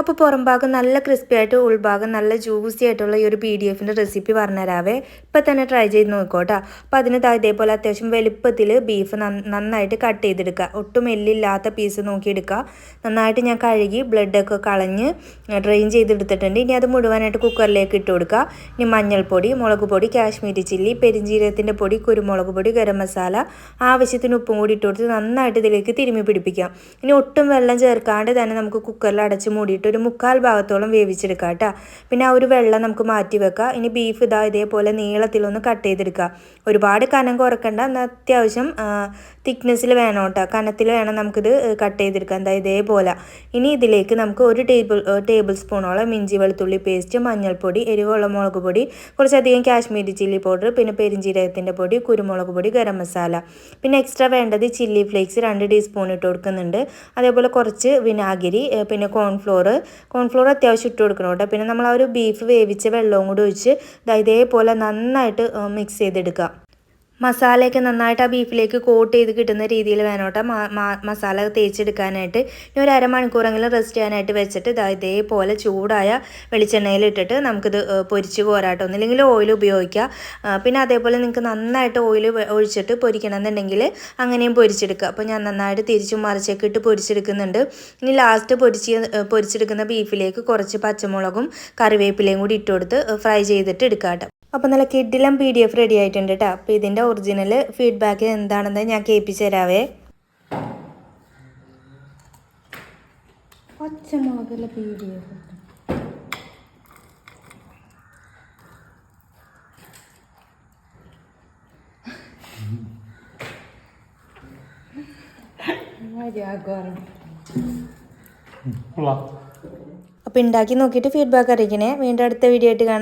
അപ്പോൾ പുറം ഭാഗം നല്ല ക്രിസ്പി ആയിട്ട് ഉൾഭാഗം നല്ല ജ്യൂസി ആയിട്ടുള്ള ഈ ഒരു പി ഡി എഫിന്റെ റെസിപ്പി പറഞ്ഞുതരാവേ. ഇപ്പം തന്നെ ട്രൈ ചെയ്ത് നോക്കോട്ടോ. അപ്പോൾ അതിന് ഇതേപോലെ അത്യാവശ്യം വലുപ്പത്തിൽ ബീഫ് നന്നായിട്ട് കട്ട് ചെയ്തെടുക്കുക. ഒട്ടും എല്ലില്ലാത്ത പീസ് നോക്കിയെടുക്കുക. നന്നായിട്ട് ഞാൻ കഴുകി ബ്ലഡൊക്കെ കളഞ്ഞ് ഡ്രെയിൻ ചെയ്തെടുത്തിട്ടുണ്ട്. ഇനി അത് മുഴുവനായിട്ട് കുക്കറിലേക്ക് ഇട്ട് കൊടുക്കുക. ഇനി മഞ്ഞൾപ്പൊടി മുളക് പൊടി കാശ്മീരി ചില്ലി പെരിഞ്ജീരകത്തിന്റെ പൊടി കുരുമുളക് പൊടി ഗരം മസാല ആവശ്യത്തിന് ഉപ്പും കൂടി ഇട്ട് കൊടുത്ത് നന്നായിട്ട് ഇതിലേക്ക് തിരുമ്മി പിടിപ്പിക്കാം. ഇനി ഒട്ടും വെള്ളം ചേർക്കാണ്ട് തന്നെ നമുക്ക് കുക്കറിൽ അടച്ച് മൂടിയിട്ട് ഒരു മുക്കാൽ ഭാഗത്തോളം വേവിച്ചെടുക്കാം കേട്ടോ. പിന്നെ ആ ഒരു വെള്ളം നമുക്ക് മാറ്റി വെക്കാം ഇനി ബീഫ് ഇതാ ഇതേപോലെ നീളത്തിലൊന്ന് കട്ട് ചെയ്തെടുക്കുക. ഒരുപാട് കനം കുറക്കണ്ട. എന്നാൽ അത്യാവശ്യം തിക്നെസ്സിൽ വേണം കേട്ടോ. കനത്തിൽ വേണം നമുക്കിത് കട്ട് ചെയ്തെടുക്കാം എന്താ ഇതേപോലെ. ഇനി ഇതിലേക്ക് നമുക്ക് ഒരു ടേബിൾ ടേബിൾ സ്പൂണോളം ഇഞ്ചി വെളുത്തുള്ളി പേസ്റ്റ് മഞ്ഞൾപ്പൊടി എരിവുള്ള മുളക് പൊടി കുറച്ചധികം കാശ്മീരി ചില്ലി പൗഡർ പിന്നെ പെരിഞ്ജീരകത്തിന്റെ പൊടി കുരുമുളക് പൊടി ഗരം മസാല. പിന്നെ എക്സ്ട്രാ വേണ്ടത് ചില്ലി ഫ്ലേക്സ് രണ്ട് ടീസ്പൂൺ ഇട്ട് കൊടുക്കുന്നുണ്ട്. അതേപോലെ കുറച്ച് വിനാഗിരി പിന്നെ കോൺഫ്ലോർ കോൺഫ്ലോർ അത്യാവശ്യം ഇട്ട് കൊടുക്കണം കേട്ടോ. പിന്നെ നമ്മൾ ആ ഒരു ബീഫ് വേവിച്ച വെള്ളവും കൂടി ഒഴിച്ച് ഇതേപോലെ നന്നായിട്ട് മിക്സ് ചെയ്തെടുക്കുക. മസാലയൊക്കെ നന്നായിട്ട് ആ ബീഫിലേക്ക് കോട്ട് ചെയ്ത് കിട്ടുന്ന രീതിയിൽ വേണം കേട്ടോ. മസാല തേച്ചെടുക്കാനായിട്ട്. ഇനി ഒരു അരമണിക്കൂറെങ്കിലും റെസ്റ്റ് ചെയ്യാനായിട്ട് വെച്ചിട്ട് ഇതാ ഇതേപോലെ ചൂടായ വെളിച്ചെണ്ണയിൽ ഇട്ടിട്ട് നമുക്കിത് പൊരിച്ച് കോരാട്ടോ ഒന്നില്ലെങ്കിൽ ഓയിൽ ഉപയോഗിക്കുക പിന്നെ അതേപോലെ നിങ്ങൾക്ക് നന്നായിട്ട് ഓയിൽ ഒഴിച്ചിട്ട് പൊരിക്കണം എന്നുണ്ടെങ്കിൽ അങ്ങനെയും പൊരിച്ചെടുക്കുക. അപ്പോൾ ഞാൻ നന്നായിട്ട് തിരിച്ചും മറിച്ചൊക്കെ ഇട്ട് പൊരിച്ചെടുക്കുന്നുണ്ട്. ഇനി ലാസ്റ്റ് പൊരിച്ച് പൊരിച്ചെടുക്കുന്ന ബീഫിലേക്ക് കുറച്ച് പച്ചമുളകും കറിവേപ്പിലയും കൂടി ഇട്ട് കൊടുത്ത് ഫ്രൈ ചെയ്തിട്ട് എടുക്കാം അപ്പോൾ നല്ല കിഡിലും പി ഡി എഫ് റെഡി ആയിട്ടുണ്ട് കേട്ടോ അപ്പോൾ ഇതിന്റെ ഒറിജിനൽ ഫീഡ്ബാക്ക് എന്താണെന്ന് ഞാൻ കേൾപ്പിച്ച് തരാവേ. അപ്പൊ പി ഡി എഫ് അപ്പോൾ ഉണ്ടാക്കി നോക്കിയിട്ട് ഫീഡ്ബാക്ക് അറിയിക്കണേ. വീണ്ടും അടുത്ത വീഡിയോ ആയിട്ട് കാണാം.